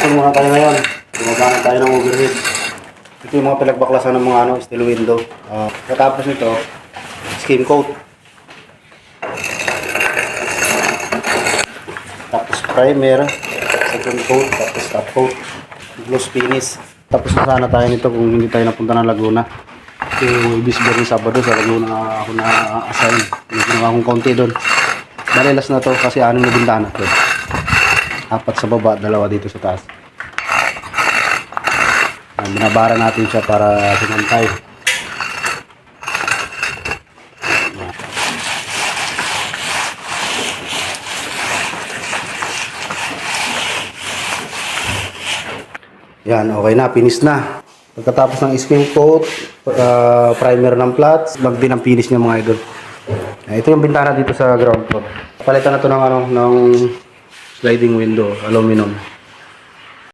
Kapon muna tayo ngayon. Gumagana tayo ng overhead. Ito yung mga pinagbaklasan ng mga ano, steel window. Uh, katapos nito, skim coat. Tapos primer, second coat, tapos top coat, gloss finish. Tapos na sana tayo nito kung hindi tayo napunta ng Laguna. So, ibis ni Sabado sa Laguna ako na-assign. May ginawa akong konti doon. Malilas na to kasi anim na bintana to. Apat sa baba, dalawa dito sa taas. Ah, binabara natin siya para sumantay. Yan, okay na, finish na. Pagkatapos ng skim coat, uh, primer ng flats, mag din ang finish niya mga idol. Ah, Ito yung bintana dito sa ground floor. Palitan na to ng ano, ng sliding window, aluminum.